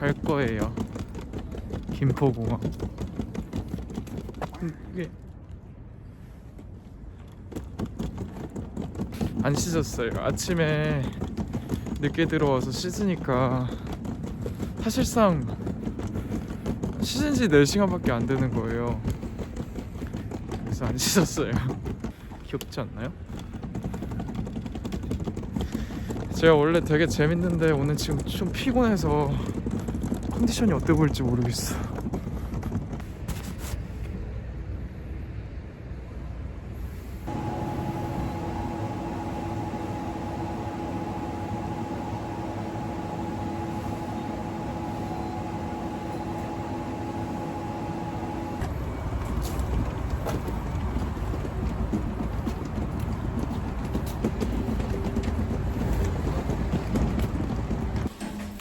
갈 거예요. 김포공항. 이게 안 씻었어요. 아침에 늦게 들어와서 씻으니까 사실상 씻은 지 4시간밖에 안 되는 거예요. 그래서 안 씻었어요. 귀엽지 않나요? 제가 원래 되게 재밌는데 오늘 지금 좀 피곤해서 컨디션이 어때 보일지 모르겠어.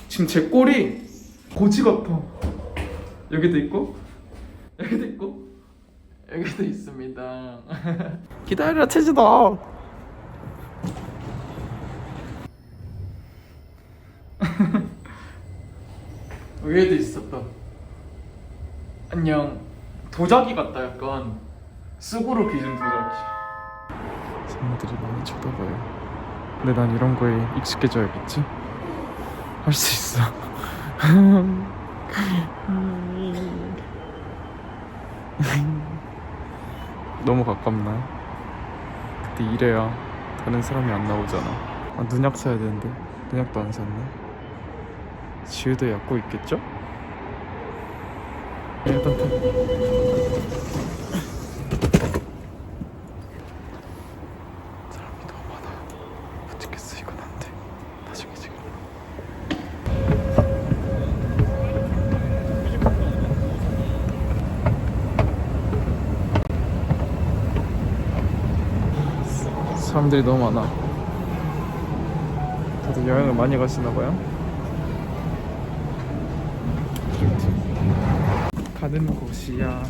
지금 제 꼴이 고지 같아. 여기도 있고, 여기도 있고, 여기도 있습니다. 기다려, 채지다. 위에도 있었다. 안녕. 도자기 같다, 약간. 쑥으로 빚은 도자기. 사람들이 많이 쳐다봐요. 근데 난 이런 거에 익숙해져야겠지? 할 수 있어. 너무 가깝나? 그때 이래야 다른 사람이 안 나오잖아. 아, 눈약 사야 되는데 눈약도 안 샀네. 지우도 약고 있겠죠? 일단 타. 사람이 너무 많아. 못 찍겠어 이건 안 돼. 나중에 지금. 사람들이 너무 많아. 다들 여행을 많이 가시나 봐요. 가는 곳이야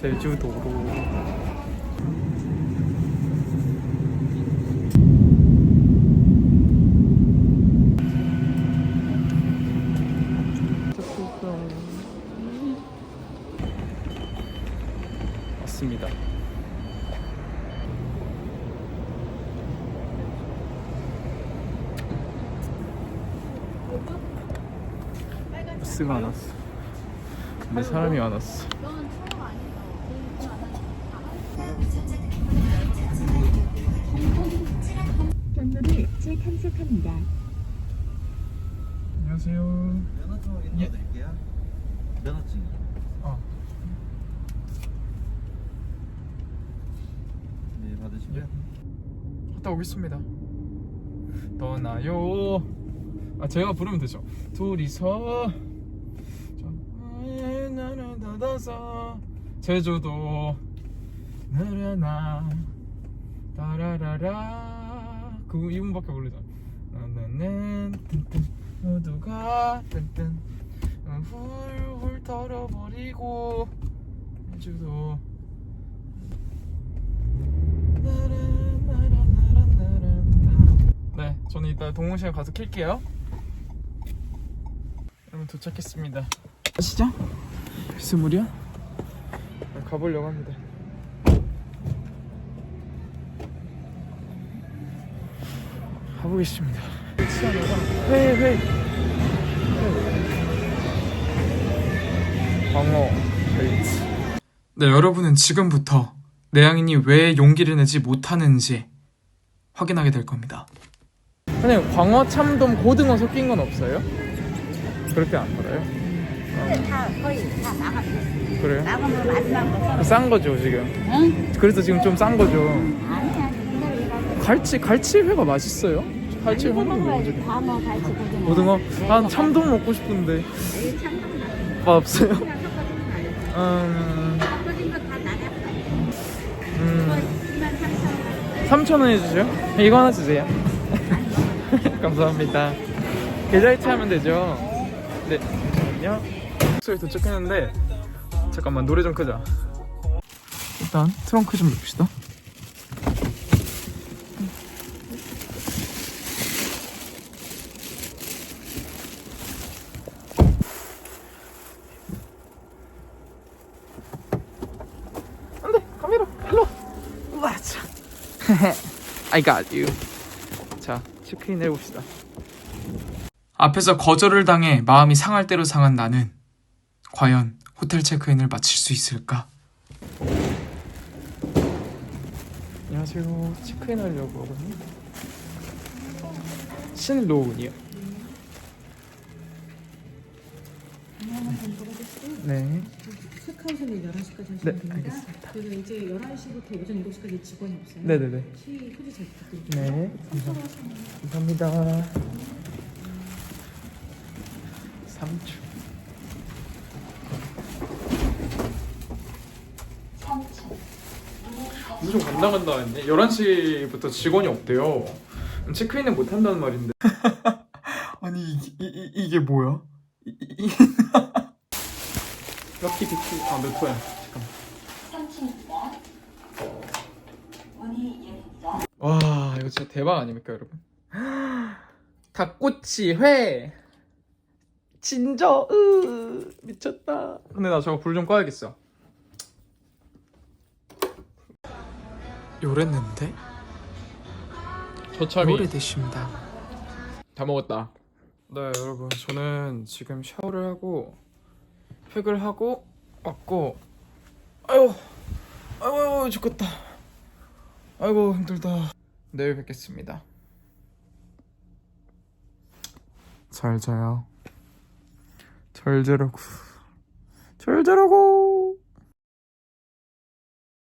제주도로. 맞습니다. 버스가 안 왔어. 근데 사람이 안 왔어. 경로를 재탐색합니다. 안녕하세요. 면허증 예. 면허증. 어. 네, 받으시고요. 갔다 오겠습니다. 떠나요. 아 제가 부르면 되죠. 둘이서 저 나를 닫아서 제주도 나라나 따라라라 그 이분밖에 모르잖아. 뜬뜬 모두가 뜬뜬 훌훌 털어버리고 제주도 네, 저는 이따 동호시장 가서 킬게요. 여러분 도착했습니다. 아시죠? 스물이야? 네, 가보려고 합니다. 가보겠습니다. 회 회 회. 광어 베이츠. 네, 여러분은 지금부터 내양인이 왜 용기를 내지 못하는지 확인하게 될 겁니다. 선생님, 광어, 참돔, 고등어 섞인 건 없어요? 그렇게 안 팔아요? 다 거의 다 나갔어. 그래요? 나가면 마지막 거. 싼 거죠, 지금. 응? 그래서 지금 좀 싼 거죠. 아니 아니 기다려가지고. 갈치, 갈치회가 맛있어요? 갈치 번도 먹어야지. 먹어보지 광어 갈치 고등어. 고등어? 네, 아, 참돔 먹고 싶은데. 여기 참돔 나. 아, 없어요? 그냥 섞어진 거 아니야? 음, 섞어진 거 다 나갔어. 음, 2만 3천 원. 3,000원 해주세요? 이거 하나 주세요. 감사합니다. 계좌이체 하면 되죠? 네, 잠시만요. 숙소에 도착했는데 잠깐만 노래 좀 크자. 일단 트렁크 좀 눕시다. 안돼! 카메라 일로 우와 참. I got you. 자 체크인 해봅시다. 앞에서 거절을 당해 마음이 상할 대로 상한 나는 과연 호텔 체크인을 마칠 수 있을까? 안녕하세요. 체크인 하려고 하거든요. 신로운이요. 네. 체크아웃은 11시까지 하시면 네, 됩니다. 알겠습니다. 그래서 이제 11시부터 오전 7시까지 직원이 없어요. 네네네. 혹시 휴지 잘 부탁드릴게요. 네. 감사합니다. 감사합니다. 3초. 무슨 간다 간다 했네. 11시부터 직원이 없대요. 체크인은 못 한다는 말인데. 아니 이, 이, 이, 이게 뭐야? 이, 이, 이. 럭키 비키 아몇 호야? 잠깐만. 와 이거 진짜 대박 아닙니까 여러분? 닭꼬치 회 진저 으 미쳤다. 근데 나 저거 불 좀 꺼야겠어. 요랬는데? 저참이. 오래되십니다. 다 먹었다. 네 여러분. 저는 지금 샤워를 하고 팩을 하고 왔고 아유 아유 아유 죽겠다. 아이고 힘들다. 내일 뵙겠습니다. 잘 자요. 잘 자라고. 잘 자라고